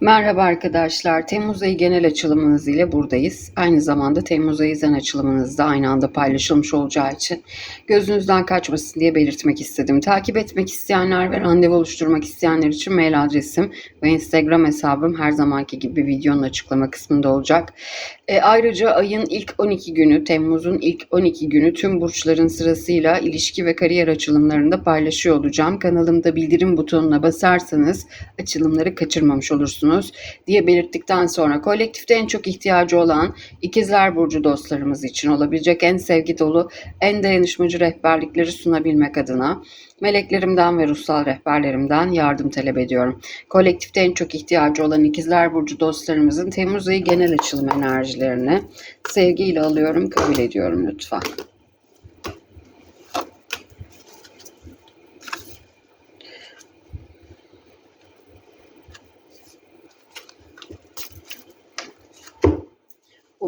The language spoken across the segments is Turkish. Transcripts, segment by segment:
Merhaba arkadaşlar. Temmuz ayı genel açılımınız ile buradayız. Aynı zamanda Temmuz ayı zen açılımınız da aynı anda paylaşılmış olacağı için gözünüzden kaçmasın diye belirtmek istedim. Takip etmek isteyenler ve randevu oluşturmak isteyenler için mail adresim ve Instagram hesabım her zamanki gibi videonun açıklama kısmında olacak. E, ayrıca ayın ilk 12 günü, Temmuz'un ilk 12 günü tüm burçların sırasıyla ilişki ve kariyer açılımlarında paylaşıyor olacağım. Kanalımda bildirim butonuna basarsanız açılımları kaçırmamış olursunuz diye belirttikten sonra kolektifte en çok ihtiyacı olan ikizler burcu dostlarımız için olabilecek en sevgi dolu, en dayanışmacı rehberlikleri sunabilmek adına meleklerimden ve ruhsal rehberlerimden yardım talep ediyorum. Kolektifte en çok ihtiyacı olan ikizler burcu dostlarımızın Temmuz ayı genel açılım enerjilerini sevgiyle alıyorum, kabul ediyorum lütfen.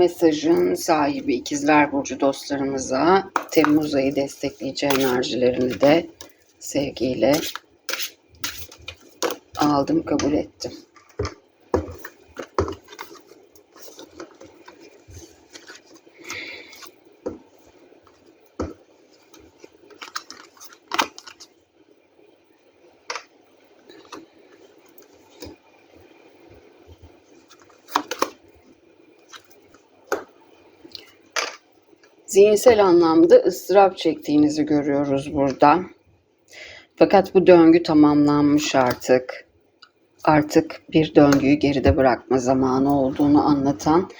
Mesajın sahibi ikizler burcu dostlarımıza Temmuz ayı destekleyici enerjilerini de sevgiyle aldım, kabul ettim. Zihinsel anlamda ıstırap çektiğinizi görüyoruz burada. Fakat bu döngü tamamlanmış artık. Artık bir döngüyü geride bırakma zamanı olduğunu anlatan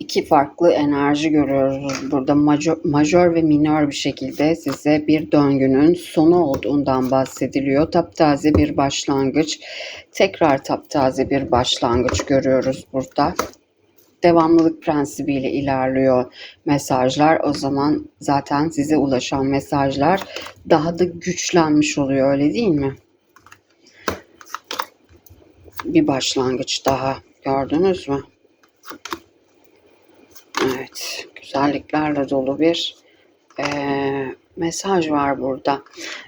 iki farklı enerji görüyoruz burada. Majör, majör ve minör bir şekilde size bir döngünün sonu olduğundan bahsediliyor. Taptaze bir başlangıç, tekrar taptaze bir başlangıç görüyoruz burada devamlılık prensibiyle ilerliyor mesajlar. O zaman zaten size ulaşan mesajlar daha da güçlenmiş oluyor öyle değil mi? Bir başlangıç daha gördünüz mü? Evet, güzelliklerle dolu bir e, mesaj var burada.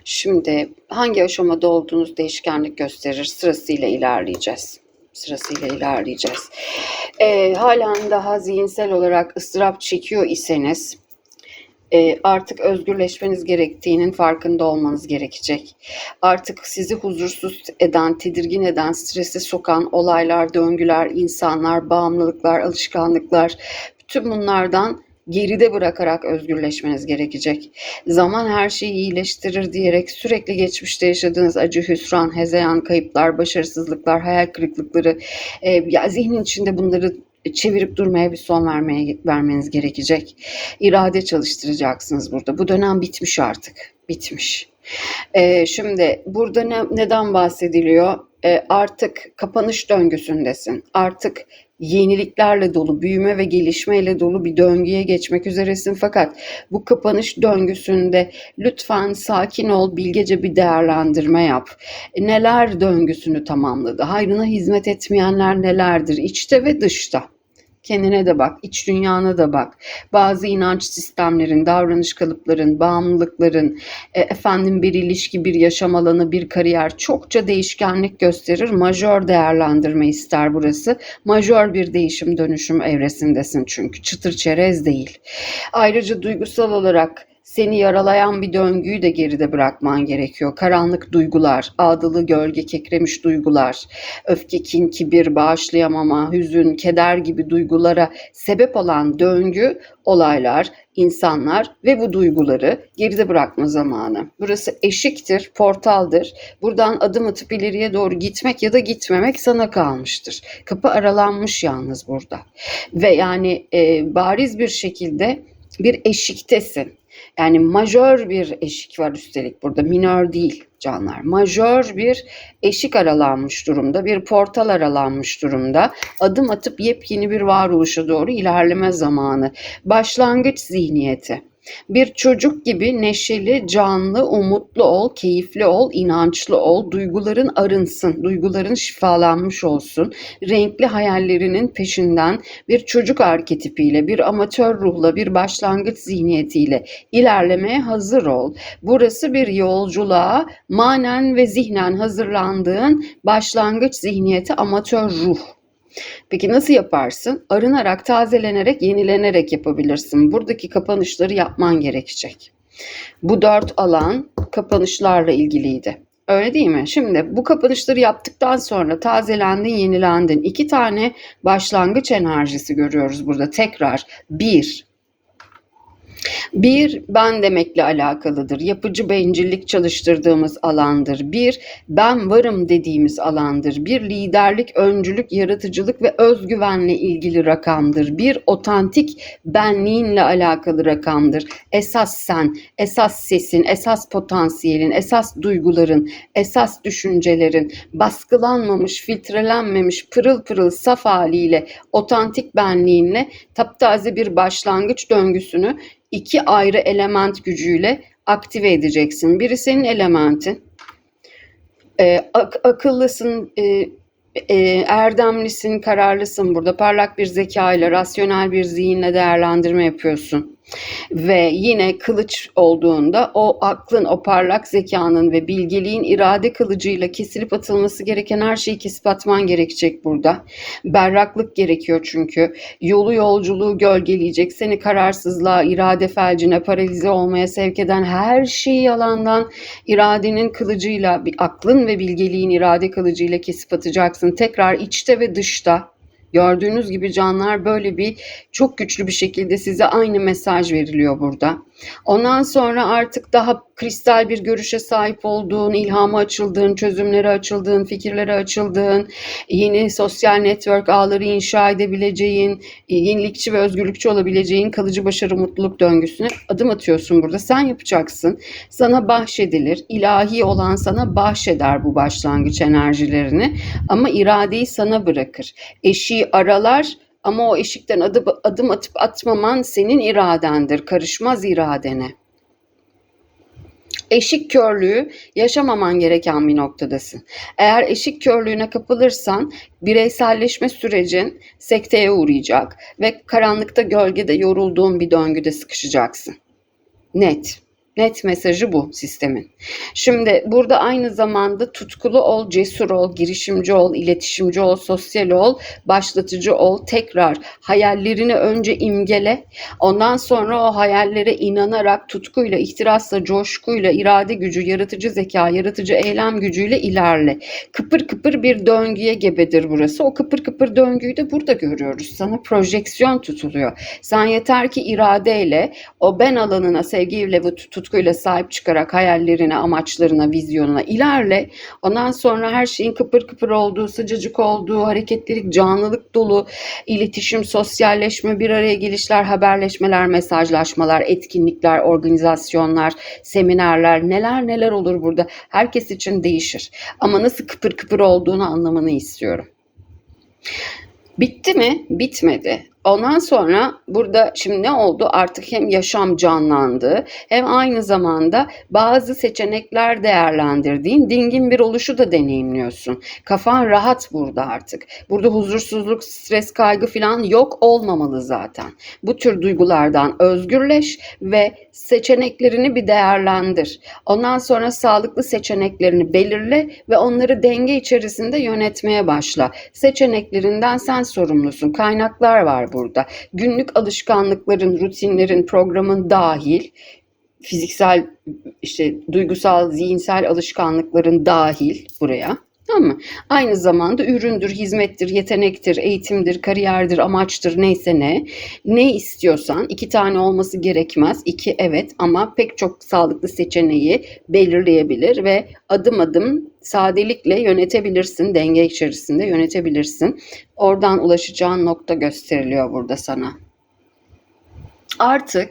Şimdi hangi aşamada olduğunuz değişkenlik gösterir. Sırasıyla ilerleyeceğiz sırasıyla ilerleyeceğiz. E, halen daha zihinsel olarak ıstırap çekiyor iseniz e, artık özgürleşmeniz gerektiğinin farkında olmanız gerekecek. Artık sizi huzursuz eden, tedirgin eden, strese sokan olaylar, döngüler, insanlar, bağımlılıklar, alışkanlıklar bütün bunlardan geride bırakarak özgürleşmeniz gerekecek. Zaman her şeyi iyileştirir diyerek sürekli geçmişte yaşadığınız acı, hüsran, hezeyan, kayıplar, başarısızlıklar, hayal kırıklıkları, e, ya zihnin içinde bunları çevirip durmaya bir son vermeye vermeniz gerekecek. İrade çalıştıracaksınız burada. Bu dönem bitmiş artık. Bitmiş. Ee, şimdi burada ne, neden bahsediliyor? Ee, artık kapanış döngüsündesin. Artık yeniliklerle dolu, büyüme ve gelişmeyle dolu bir döngüye geçmek üzeresin. Fakat bu kapanış döngüsünde lütfen sakin ol, bilgece bir değerlendirme yap. E, neler döngüsünü tamamladı? Hayrına hizmet etmeyenler nelerdir? İçte ve dışta. Kendine de bak, iç dünyana da bak. Bazı inanç sistemlerin, davranış kalıpların, bağımlılıkların, e, efendim bir ilişki, bir yaşam alanı, bir kariyer çokça değişkenlik gösterir. Majör değerlendirme ister burası. Majör bir değişim dönüşüm evresindesin çünkü. Çıtır çerez değil. Ayrıca duygusal olarak seni yaralayan bir döngüyü de geride bırakman gerekiyor. Karanlık duygular, ağdalı gölge kekremiş duygular, öfke, kin, kibir, bağışlayamama, hüzün, keder gibi duygulara sebep olan döngü, olaylar, insanlar ve bu duyguları geride bırakma zamanı. Burası eşiktir, portaldır. Buradan adım atıp ileriye doğru gitmek ya da gitmemek sana kalmıştır. Kapı aralanmış yalnız burada. Ve yani e, bariz bir şekilde bir eşiktesin. Yani majör bir eşik var üstelik burada minör değil canlar. Majör bir eşik aralanmış durumda, bir portal aralanmış durumda. Adım atıp yepyeni bir varoluşa doğru ilerleme zamanı. Başlangıç zihniyeti. Bir çocuk gibi neşeli, canlı, umutlu ol, keyifli ol, inançlı ol, duyguların arınsın, duyguların şifalanmış olsun. Renkli hayallerinin peşinden bir çocuk arketipiyle, bir amatör ruhla, bir başlangıç zihniyetiyle ilerlemeye hazır ol. Burası bir yolculuğa manen ve zihnen hazırlandığın başlangıç zihniyeti amatör ruh. Peki nasıl yaparsın? Arınarak, tazelenerek, yenilenerek yapabilirsin. Buradaki kapanışları yapman gerekecek. Bu dört alan kapanışlarla ilgiliydi. Öyle değil mi? Şimdi bu kapanışları yaptıktan sonra tazelendin, yenilendin. İki tane başlangıç enerjisi görüyoruz burada. Tekrar bir, bir, ben demekle alakalıdır. Yapıcı bencillik çalıştırdığımız alandır. Bir, ben varım dediğimiz alandır. Bir, liderlik, öncülük, yaratıcılık ve özgüvenle ilgili rakamdır. Bir, otantik benliğinle alakalı rakamdır. Esas sen, esas sesin, esas potansiyelin, esas duyguların, esas düşüncelerin baskılanmamış, filtrelenmemiş, pırıl pırıl saf haliyle, otantik benliğinle taptaze bir başlangıç döngüsünü iki ayrı element gücüyle aktive edeceksin. Biri senin elementin. Ee, ak- akıllısın, e, e, erdemlisin, kararlısın burada. Parlak bir zeka ile, rasyonel bir zihinle değerlendirme yapıyorsun. Ve yine kılıç olduğunda o aklın, o parlak zekanın ve bilgeliğin irade kılıcıyla kesilip atılması gereken her şeyi kesip atman gerekecek burada. Berraklık gerekiyor çünkü. Yolu yolculuğu gölgeleyecek. Seni kararsızlığa, irade felcine, paralize olmaya sevk eden her şeyi yalandan iradenin kılıcıyla, aklın ve bilgeliğin irade kılıcıyla kesip atacaksın. Tekrar içte ve dışta Gördüğünüz gibi canlar böyle bir çok güçlü bir şekilde size aynı mesaj veriliyor burada. Ondan sonra artık daha kristal bir görüşe sahip olduğun, ilhama açıldığın, çözümlere açıldığın, fikirlere açıldığın, yeni sosyal network ağları inşa edebileceğin, yenilikçi ve özgürlükçü olabileceğin kalıcı başarı mutluluk döngüsüne adım atıyorsun burada. Sen yapacaksın. Sana bahşedilir. İlahi olan sana bahşeder bu başlangıç enerjilerini ama iradeyi sana bırakır. Eşiği aralar ama o eşikten adım, adım atıp atmaman senin iradendir. Karışmaz iradene. Eşik körlüğü yaşamaman gereken bir noktadasın. Eğer eşik körlüğüne kapılırsan bireyselleşme sürecin sekteye uğrayacak ve karanlıkta gölgede yorulduğun bir döngüde sıkışacaksın. Net. Net mesajı bu sistemin. Şimdi burada aynı zamanda tutkulu ol, cesur ol, girişimci ol, iletişimci ol, sosyal ol, başlatıcı ol. Tekrar hayallerini önce imgele. Ondan sonra o hayallere inanarak tutkuyla, ihtirasla, coşkuyla, irade gücü, yaratıcı zeka, yaratıcı eylem gücüyle ilerle. Kıpır kıpır bir döngüye gebedir burası. O kıpır kıpır döngüyü de burada görüyoruz. Sana projeksiyon tutuluyor. Sen yeter ki iradeyle o ben alanına sevgiyle ve tutkuyla sahip çıkarak hayallerine, amaçlarına, vizyonuna ilerle. Ondan sonra her şeyin kıpır kıpır olduğu, sıcacık olduğu, hareketlilik, canlılık dolu, iletişim, sosyalleşme, bir araya gelişler, haberleşmeler, mesajlaşmalar, etkinlikler, organizasyonlar, seminerler, neler neler olur burada. Herkes için değişir. Ama nasıl kıpır kıpır olduğunu anlamanı istiyorum. Bitti mi? Bitmedi. Ondan sonra burada şimdi ne oldu? Artık hem yaşam canlandı hem aynı zamanda bazı seçenekler değerlendirdiğin dingin bir oluşu da deneyimliyorsun. Kafan rahat burada artık. Burada huzursuzluk, stres, kaygı falan yok olmamalı zaten. Bu tür duygulardan özgürleş ve seçeneklerini bir değerlendir. Ondan sonra sağlıklı seçeneklerini belirle ve onları denge içerisinde yönetmeye başla. Seçeneklerinden sen sorumlusun. Kaynaklar var burada. Günlük alışkanlıkların, rutinlerin, programın dahil fiziksel işte duygusal, zihinsel alışkanlıkların dahil buraya. Tamam mı? Aynı zamanda üründür, hizmettir, yetenektir, eğitimdir, kariyerdir, amaçtır neyse ne. Ne istiyorsan iki tane olması gerekmez. İki evet ama pek çok sağlıklı seçeneği belirleyebilir ve adım adım sadelikle yönetebilirsin. Denge içerisinde yönetebilirsin. Oradan ulaşacağın nokta gösteriliyor burada sana. Artık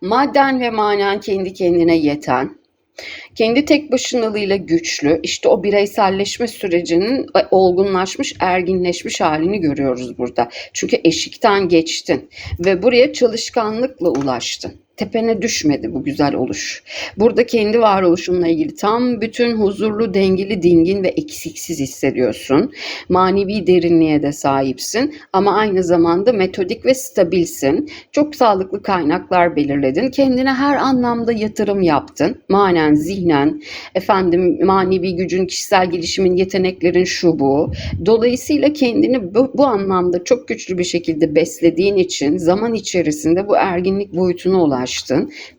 madden ve manen kendi kendine yeten, kendi tek başınalığıyla güçlü, işte o bireyselleşme sürecinin e, olgunlaşmış, erginleşmiş halini görüyoruz burada. Çünkü eşikten geçtin ve buraya çalışkanlıkla ulaştın. Tepene düşmedi bu güzel oluş. Burada kendi varoluşunla ilgili tam bütün huzurlu, dengeli, dingin ve eksiksiz hissediyorsun. Manevi derinliğe de sahipsin ama aynı zamanda metodik ve stabilsin. Çok sağlıklı kaynaklar belirledin. Kendine her anlamda yatırım yaptın. Manen, zihnen, efendim manevi gücün, kişisel gelişimin, yeteneklerin şu bu. Dolayısıyla kendini bu, bu anlamda çok güçlü bir şekilde beslediğin için zaman içerisinde bu erginlik boyutuna ulaştın.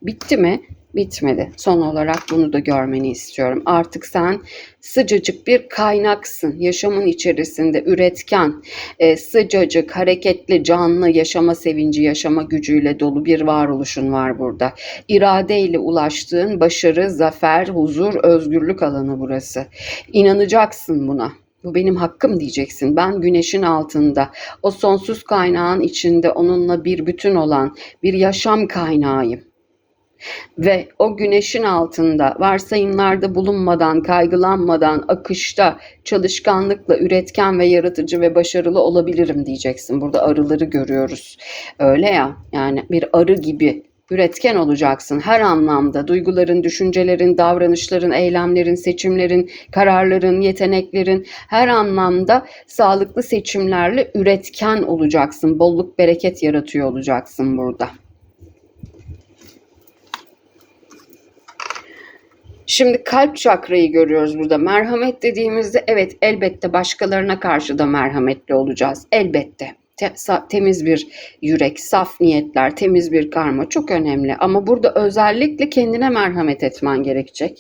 Bitti mi? Bitmedi. Son olarak bunu da görmeni istiyorum. Artık sen sıcacık bir kaynaksın. Yaşamın içerisinde üretken, e, sıcacık, hareketli, canlı, yaşama sevinci, yaşama gücüyle dolu bir varoluşun var burada. İradeyle ulaştığın başarı, zafer, huzur, özgürlük alanı burası. İnanacaksın buna. Bu benim hakkım diyeceksin. Ben güneşin altında, o sonsuz kaynağın içinde onunla bir bütün olan bir yaşam kaynağıyım. Ve o güneşin altında varsayımlarda bulunmadan, kaygılanmadan, akışta, çalışkanlıkla üretken ve yaratıcı ve başarılı olabilirim diyeceksin. Burada arıları görüyoruz. Öyle ya yani bir arı gibi üretken olacaksın her anlamda. Duyguların, düşüncelerin, davranışların, eylemlerin, seçimlerin, kararların, yeteneklerin her anlamda sağlıklı seçimlerle üretken olacaksın. Bolluk, bereket yaratıyor olacaksın burada. Şimdi kalp çakrayı görüyoruz burada. Merhamet dediğimizde evet elbette başkalarına karşı da merhametli olacağız. Elbette. Te- sa- temiz bir yürek, saf niyetler, temiz bir karma çok önemli. Ama burada özellikle kendine merhamet etmen gerekecek.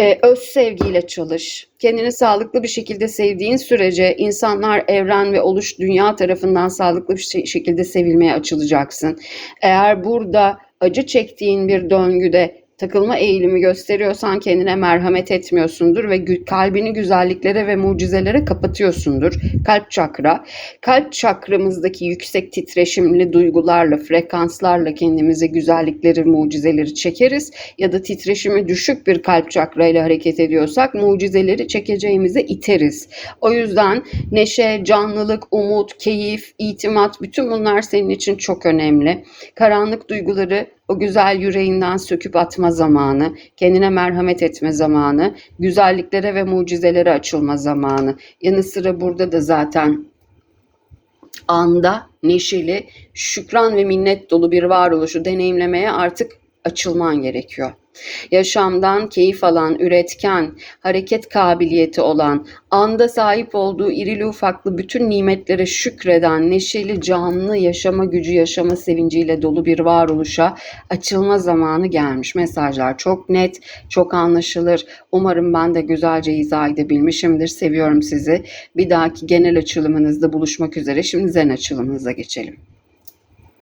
Ee, öz sevgiyle çalış. Kendini sağlıklı bir şekilde sevdiğin sürece insanlar, evren ve oluş dünya tarafından sağlıklı bir şekilde sevilmeye açılacaksın. Eğer burada acı çektiğin bir döngüde takılma eğilimi gösteriyorsan kendine merhamet etmiyorsundur ve kalbini güzelliklere ve mucizelere kapatıyorsundur. Kalp çakra. Kalp çakramızdaki yüksek titreşimli duygularla, frekanslarla kendimize güzellikleri, mucizeleri çekeriz. Ya da titreşimi düşük bir kalp çakrayla hareket ediyorsak mucizeleri çekeceğimize iteriz. O yüzden neşe, canlılık, umut, keyif, itimat bütün bunlar senin için çok önemli. Karanlık duyguları o güzel yüreğinden söküp atma zamanı, kendine merhamet etme zamanı, güzelliklere ve mucizelere açılma zamanı. Yanı sıra burada da zaten anda neşeli, şükran ve minnet dolu bir varoluşu deneyimlemeye artık açılman gerekiyor. Yaşamdan keyif alan, üretken, hareket kabiliyeti olan, anda sahip olduğu irili ufaklı bütün nimetlere şükreden, neşeli, canlı, yaşama gücü, yaşama sevinciyle dolu bir varoluşa açılma zamanı gelmiş. Mesajlar çok net, çok anlaşılır. Umarım ben de güzelce izah edebilmişimdir. Seviyorum sizi. Bir dahaki genel açılımınızda buluşmak üzere. Şimdi zen açılımınıza geçelim.